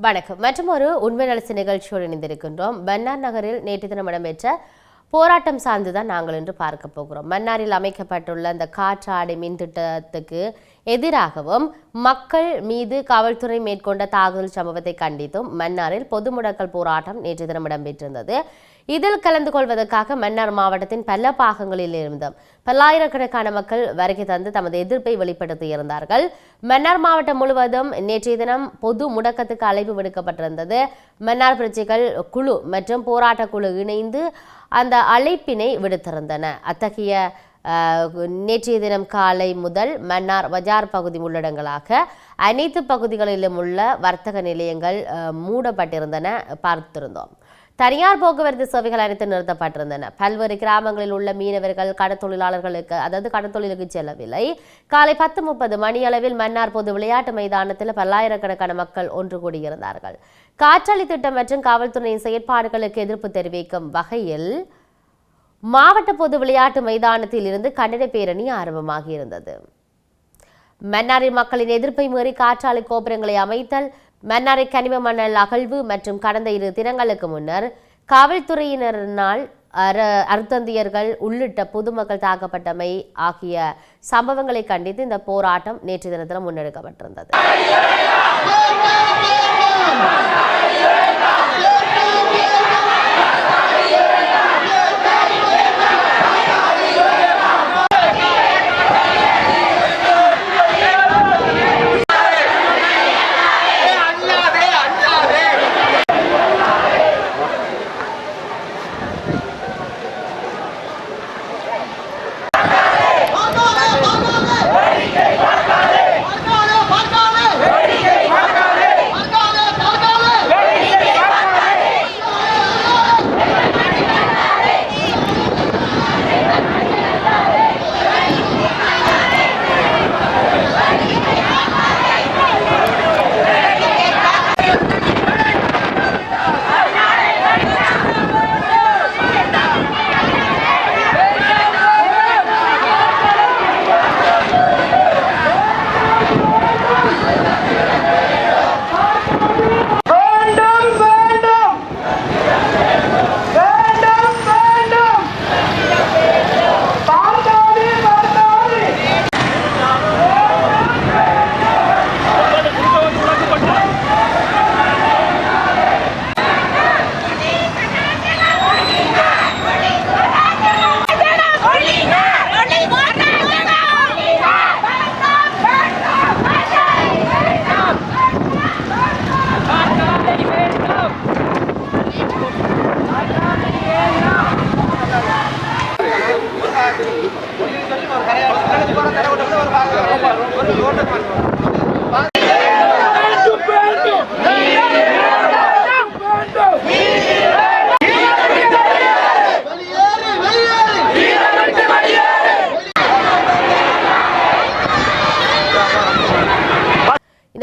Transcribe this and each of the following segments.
வணக்கம். மற்றும் ஒரு உண்மை நலசு நிகழ்ச்சியோடு இணைந்திருக்கின்றோம். மன்னார் நகரில் நேற்று தினம் இடம்பெற்ற போராட்டம் சார்ந்துதான் நாங்கள் இன்று பார்க்க போகிறோம். மன்னாரில் அமைக்கப்பட்டுள்ள அந்த காற்றாடை மின் திட்டத்துக்கு எதிராகவும் மக்கள் மீது காவல்துறை மேற்கொண்ட தாக்குதல் சம்பவத்தை கண்டித்தும் மன்னாரில் பொது முடக்கல் போராட்டம் நேற்று தினம் இடம்பெற்றிருந்தது. இதில் கலந்து கொள்வதற்காக மன்னார் மாவட்டத்தின் பல பாகங்களில் இருந்தும் பல்லாயிரக்கணக்கான மக்கள் வருகை தந்து தமது எதிர்ப்பை வெளிப்படுத்தியிருந்தார்கள் மன்னார் மாவட்டம் முழுவதும் நேற்றைய தினம் பொது முடக்கத்துக்கு அழைப்பு விடுக்கப்பட்டிருந்தது. மன்னார் பிரச்சிகள் குழு மற்றும் போராட்ட குழு இணைந்து அந்த அழைப்பினை விடுத்திருந்தன. அத்தகைய நேற்றைய தினம் காலை முதல் மன்னார் பஜார் பகுதி உள்ளடங்களாக அனைத்து பகுதிகளிலும் உள்ள வர்த்தக நிலையங்கள் மூடப்பட்டிருந்தன பார்த்திருந்தோம். தனியார் போக்குவரத்து சேவைகள் அனைத்து நிறுத்தப்பட்டிருந்தன. பல்வேறு கிராமங்களில் உள்ள மீனவர்கள் கடற்தொழிலாளர்களுக்கு அதாவது கடற்தொழிலுக்கு செல்லவில்லை. காலை பத்து முப்பது மணியளவில் மன்னார் பொது விளையாட்டு மைதானத்தில் பல்லாயிரக்கணக்கான மக்கள் ஒன்று கூடியிருந்தார்கள். காற்றாலை திட்டம் மற்றும் காவல்துறையின் செயற்பாடுகளுக்கு எதிர்ப்பு தெரிவிக்கும் வகையில் மாவட்ட பொது விளையாட்டு மைதானத்தில் இருந்து கண்டன பேரணி ஆரம்பமாகி இருந்தது மக்களின் எதிர்ப்பை மீறி காற்றாலை கோபுரங்களை அமைத்தல் மன்னாரை கனிம மணல் அகழ்வு மற்றும் கடந்த இரு தினங்களுக்கு முன்னர் காவல்துறையினரினால் அர அருத்தந்தியர்கள் உள்ளிட்ட பொதுமக்கள் தாக்கப்பட்டமை ஆகிய சம்பவங்களை கண்டித்து இந்த போராட்டம் நேற்று தினத்தில் முன்னெடுக்கப்பட்டிருந்தது.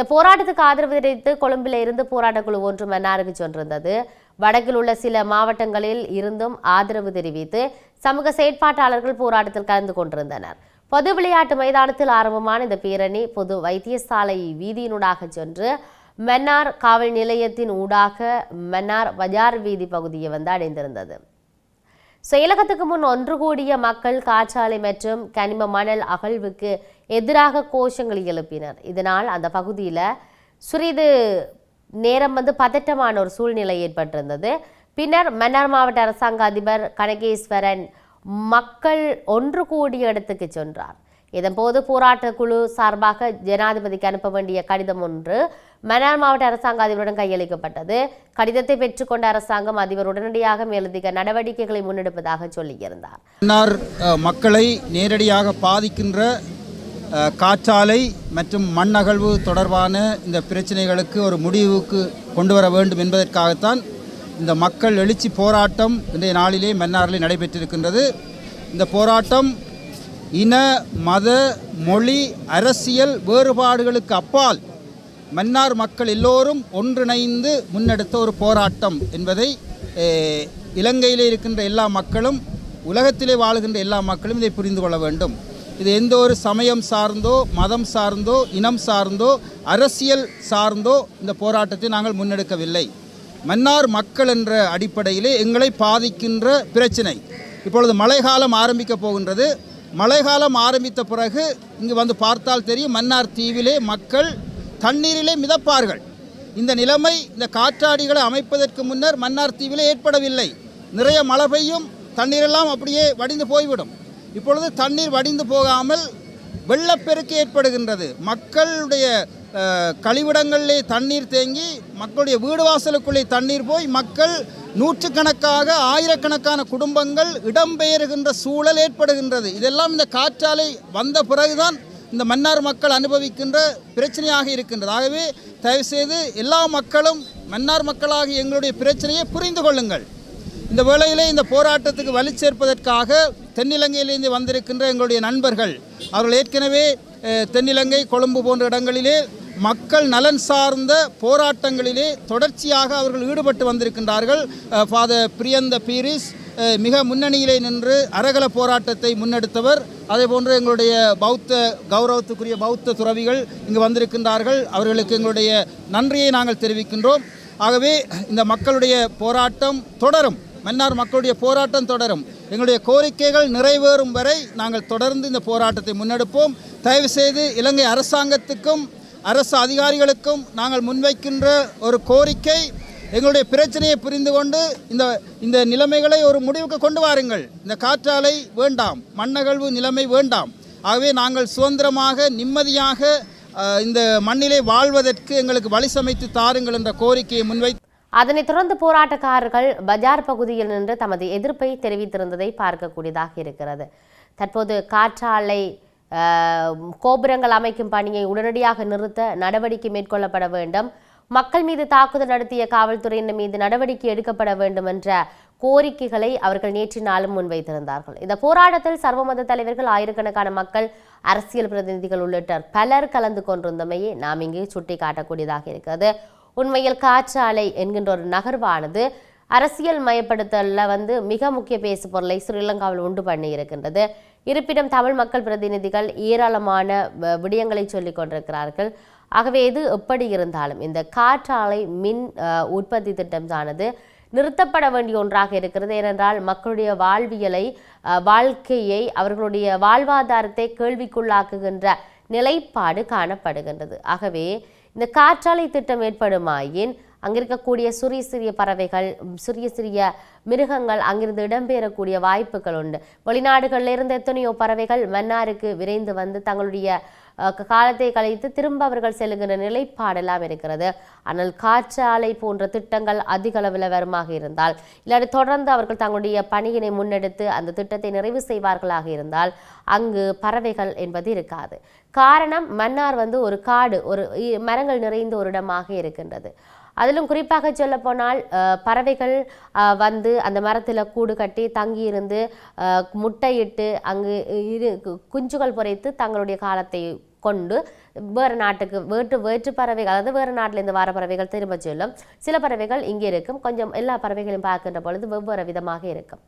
இந்த போராட்டத்துக்கு ஆதரவு தெரிவித்து கொழும்பில் இருந்து போராட்டக் குழு ஒன்று மன்னாருக்கு சென்றிருந்தது. வடக்கில் உள்ள சில மாவட்டங்களில் இருந்தும் ஆதரவு தெரிவித்து சமூக செயற்பாட்டாளர்கள் போராட்டத்தில் கலந்து கொண்டிருந்தனர். பொது விளையாட்டு மைதானத்தில் ஆரம்பமான இந்த பேரணி பொது வைத்தியசாலை வீதியினூடாக சென்று மன்னார் காவல் நிலையத்தின் ஊடாக மன்னார் பஜார் வீதி பகுதியை வந்து அடைந்திருந்தது. செயலகத்துக்கு முன் ஒன்று கூடிய மக்கள் காற்றாலை மற்றும் கனிம மணல் அகழ்வுக்கு எதிராக கோஷங்களை எழுப்பினர். இதனால் அந்த பகுதியில் சிறிது நேரம் வந்து பதட்டமான ஒரு சூழ்நிலை ஏற்பட்டிருந்தது. பின்னர் மன்னார் மாவட்ட அரசாங்க அதிபர் கனகேஸ்வரன் மக்கள் ஒன்று கூடிய இடத்துக்கு சென்றார். இதன்போது போராட்ட குழு சார்பாக ஜனாதிபதிக்கு அனுப்ப வேண்டிய கடிதம் ஒன்று மன்னார் மாவட்ட அரசாங்க அதிபருடன் கையளிக்கப்பட்டது. கடிதத்தை பெற்றுக்கொண்ட அரசாங்கம் அதிபர் உடனடியாக மேலதிக நடவடிக்கைகளை முன்னெடுப்பதாக சொல்லியிருந்தார். மன்னார் மக்களை நேரடியாக பாதிக்கின்ற காற்றாலை மற்றும் மண் அகழ்வு தொடர்பான இந்த பிரச்சனைகளுக்கு ஒரு முடிவுக்கு கொண்டு வர வேண்டும் என்பதற்காகத்தான் இந்த மக்கள் எழுச்சி போராட்டம் இன்றைய நாளிலே மன்னாரிலே நடைபெற்றிருக்கின்றது. இந்த போராட்டம் இன மத மொழி அரசியல் வேறுபாடுகளுக்கு அப்பால் மன்னார் மக்கள் எல்லோரும் ஒன்றிணைந்து முன்னெடுத்த ஒரு போராட்டம் என்பதை இலங்கையில் இருக்கின்ற எல்லா மக்களும் உலகத்திலே வாழுகின்ற எல்லா மக்களும் இதை புரிந்து கொள்ள வேண்டும். இது எந்த ஒரு சமயம் சார்ந்தோ மதம் சார்ந்தோ இனம் சார்ந்தோ அரசியல் சார்ந்தோ இந்த போராட்டத்தை நாங்கள் முன்னெடுக்கவில்லை. மன்னார் மக்கள் என்ற அடிப்படையிலே எங்களை பாதிக்கின்ற பிரச்சினை. இப்பொழுது மழைக்காலம் ஆரம்பிக்க போகின்றது. மழைக்காலம் ஆரம்பித்த பிறகு இங்கு வந்து பார்த்தால் தெரியும் மன்னார் தீவிலே மக்கள் தண்ணீரிலே மிதப்பார்கள். இந்த நிலைமை இந்த காற்றாடிகளை அமைப்பதற்கு முன்னர் மன்னார் தீவிலே ஏற்படவில்லை. நிறைய மழை பெய்யும் தண்ணீரெல்லாம் அப்படியே வடிந்து போய்விடும். இப்பொழுது தண்ணீர் வடிந்து போகாமல் வெள்ளப்பெருக்கு ஏற்படுகின்றது. மக்களுடைய கழிவிடங்களிலே தண்ணீர் தேங்கி மக்களுடைய வீடு வாசலுக்குள்ளே தண்ணீர் போய் மக்கள் நூற்றுக்கணக்காக ஆயிரக்கணக்கான குடும்பங்கள் இடம்பெயர்கின்ற சூழல் ஏற்படுகின்றது. இதெல்லாம் இந்த காற்றாலை வந்த பிறகுதான் இந்த மன்னார் மக்கள் அனுபவிக்கின்ற பிரச்சனையாக இருக்கின்றது. ஆகவே தயவுசெய்து எல்லா மக்களும் மன்னார் மக்களாக எங்களுடைய பிரச்சனையை புரிந்து கொள்ளுங்கள். இந்த வேளையிலே இந்த போராட்டத்துக்கு வலு சேர்ப்பதற்காக தென்னிலங்கையிலிருந்து வந்திருக்கின்ற எங்களுடைய நண்பர்கள் அவர்கள் ஏற்கனவே தென்னிலங்கை கொழும்பு போன்ற இடங்களிலே மக்கள் நலன் சார்ந்த போராட்டங்களிலே தொடர்ச்சியாக அவர்கள் ஈடுபட்டு வந்திருக்கின்றார்கள். ஃபாதர் பிரியந்த பீரிஸ் மிக முன்னணியிலே நின்று அரகல போராட்டத்தை முன்னெடுத்தவர். அதே போன்று எங்களுடைய பௌத்த கௌரவத்துக்குரிய பௌத்த துறவிகள் இங்கு வந்திருக்கின்றார்கள். அவர்களுக்கு எங்களுடைய நன்றியை நாங்கள் தெரிவிக்கின்றோம். ஆகவே இந்த மக்களுடைய போராட்டம் தொடரும். மன்னார் மக்களுடைய போராட்டம் தொடரும். எங்களுடைய கோரிக்கைகள் நிறைவேறும் வரை நாங்கள் தொடர்ந்து இந்த போராட்டத்தை முன்னெடுப்போம். தயவு செய்து இலங்கை அரசாங்கத்துக்கும் அரசு அதிகாரிகளுக்கும் நாங்கள் முன்வைக்கின்ற ஒரு கோரிக்கை எங்களுடைய பிரச்சனையை புரிந்து கொண்டு இந்த இந்த நிலைமைகளை ஒரு முடிவுக்கு கொண்டு வாருங்கள். இந்த காற்றாலை வேண்டாம். மண்ணகழ்வு நிலைமை வேண்டாம். ஆகவே நாங்கள் சுதந்திரமாக நிம்மதியாக இந்த மண்ணிலே வாழ்வதற்கு எங்களுக்கு வழி சமைத்து தாருங்கள் என்ற கோரிக்கையை முன்வைத்து அதனைத் தொடர்ந்து போராட்டக்காரர்கள் பஜார் பகுதியில் நின்று தமது எதிர்ப்பை தெரிவித்திருந்ததை பார்க்கக்கூடியதாக இருக்கிறது. தற்போது காற்றாலை கோபுரங்கள் அமைக்கும் பணியை உடனடியாக நிறுத்த நடவடிக்கை மேற்கொள்ளப்பட வேண்டும். மக்கள் மீது தாக்குதல் நடத்திய காவல்துறையினர் மீது நடவடிக்கை எடுக்கப்பட வேண்டும் என்ற கோரிக்கைகளை அவர்கள் நேற்று நாளும் முன்வைத்திருந்தார்கள். இந்த போராட்டத்தில் சர்வமத தலைவர்கள் ஆயிரக்கணக்கான மக்கள் அரசியல் பிரதிநிதிகள் உள்ளிட்ட பலர் கலந்து கொண்டிருந்தமையே நாம் இங்கே சுட்டி காட்டக்கூடியதாக இருக்கிறது. உண்மையில் காற்றாலை என்கின்ற ஒரு நகர்வானது அரசியல் மயப்படுத்தலில் வந்து மிக முக்கிய பேசு பொருளை ஸ்ரீலங்காவில் உண்டு பண்ணி இருக்கின்றது. இருப்பினும் தமிழ் மக்கள் பிரதிநிதிகள் ஏராளமான வ- விடயங்களை சொல்லிக் கொண்டிருக்கிறார்கள். ஆகவே இது எப்படி இருந்தாலும் இந்த காற்றாலை மின் உற்பத்தி உற்பத்தி திட்டமானது நிறுத்தப்பட வேண்டிய ஒன்றாக இருக்கிறது. ஏனென்றால் மக்களுடைய வாழ்வியலை வாழ்க்கையை அவர்களுடைய வாழ்வாதாரத்தை கேள்விக்குள்ளாக்குகின்ற நிலைப்பாடு காணப்படுகின்றது. ஆகவே இந்த காற்றாலை திட்டம் ஏற்படுமாயின் அங்கிருக்கக்கூடிய சிறிய சிறிய பறவைகள் சிறிய சிறிய மிருகங்கள் அங்கிருந்து இடம்பெறக்கூடிய வாய்ப்புகள் உண்டு. வெளிநாடுகளில் இருந்து எத்தனையோ பறவைகள் மன்னாருக்கு விரைந்து வந்து தங்களுடைய காலத்தை கழித்து திரும்ப அவர்கள் செல்லுகின்ற நிலைப்பாடெல்லாம் இருக்கிறது. ஆனால் காற்றாலை போன்ற திட்டங்கள் அதிக அளவில் வருமாக இருந்தால் இல்லாட்டி தொடர்ந்து அவர்கள் தங்களுடைய பணியினை முன்னெடுத்து அந்த திட்டத்தை நிறைவு செய்வார்களாக இருந்தால் அங்கு பறவைகள் என்பது இருக்காது. காரணம் மன்னார் வந்து ஒரு காடு ஒரு இ- மரங்கள் நிறைந்த ஒரு இடமாக இருக்கின்றது. அதிலும் குறிப்பாக சொல்ல போனால் பறவைகள் வந்து அந்த மரத்தில் கூடு கட்டி தங்கியிருந்து இருந்து முட்டையிட்டு அங்கு இரு கு- குஞ்சுகள் பொறைத்து தங்களுடைய காலத்தை கொண்டு வேறு நாட்டுக்கு வேற்று வேற்று பறவைகள் அதாவது வேறு நாட்டிலிருந்து வர பறவைகள் திரும்ப செல்லும். சில பறவைகள் இங்கே இருக்கும். கொஞ்சம் எல்லா பறவைகளையும் பார்க்கின்ற பொழுது வெவ்வேறு விதமாக இருக்கும்.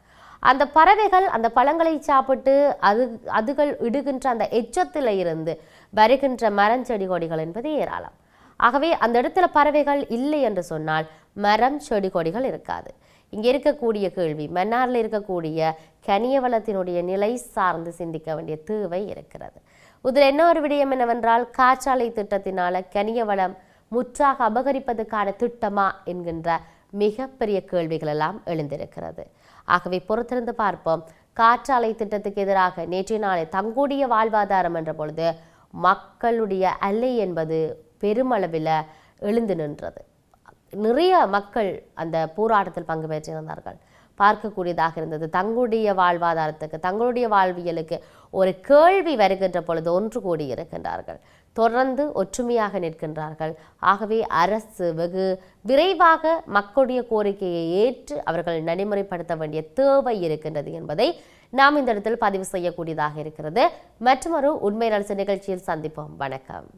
அந்த பறவைகள் அந்த பழங்களை சாப்பிட்டு அது அதுகள் இடுகின்ற அந்த எச்சத்தில் இருந்து வருகின்ற மரஞ்செடி கொடிகள் என்பது ஏராளம். ஆகவே அந்த இடத்துல பறவைகள் இல்லை என்று சொன்னால் மரம் செடி கொடிகள் இருக்காது. இங்கே இருக்கக்கூடிய கேள்வி மன்னாரில் இருக்கக்கூடிய கனிய வளத்தினுடைய நிலை சார்ந்து சிந்திக்க வேண்டிய தேவை இருக்கிறது. இதில் என்ன ஒரு விடயம் என்னவென்றால் காற்றாலை திட்டத்தினால கனிய வளம் முற்றாக அபகரிப்பதற்கான திட்டமா என்கின்ற மிகப்பெரிய கேள்விகள் எல்லாம் எழுந்திருக்கிறது. ஆகவே பொறுத்திருந்து பார்ப்போம். காற்றாலை திட்டத்துக்கு எதிராக நேற்றைய நாளை தங்களுடைய வாழ்வாதாரம் என்ற பொழுது மக்களுடைய அலை என்பது பெருமளவில் எழுந்து நின்றது. நிறைய மக்கள் அந்த போராட்டத்தில் பங்கு பெற்றிருந்தார்கள். பார்க்கக்கூடியதாக இருந்தது. தங்களுடைய வாழ்வாதாரத்துக்கு தங்களுடைய வாழ்வியலுக்கு ஒரு கேள்வி வருகின்ற பொழுது ஒன்று கூடி இருக்கின்றார்கள். தொடர்ந்து ஒற்றுமையாக நிற்கின்றார்கள். ஆகவே அரசு வெகு விரைவாக மக்களுடைய கோரிக்கையை ஏற்று அவர்கள் நடைமுறைப்படுத்த வேண்டிய தேவை இருக்கின்றது என்பதை நாம் இந்த இடத்தில் பதிவு செய்யக்கூடியதாக இருக்கிறது. மற்றொரு உண்மை நலசு நிகழ்ச்சியில் சந்திப்போம். வணக்கம்.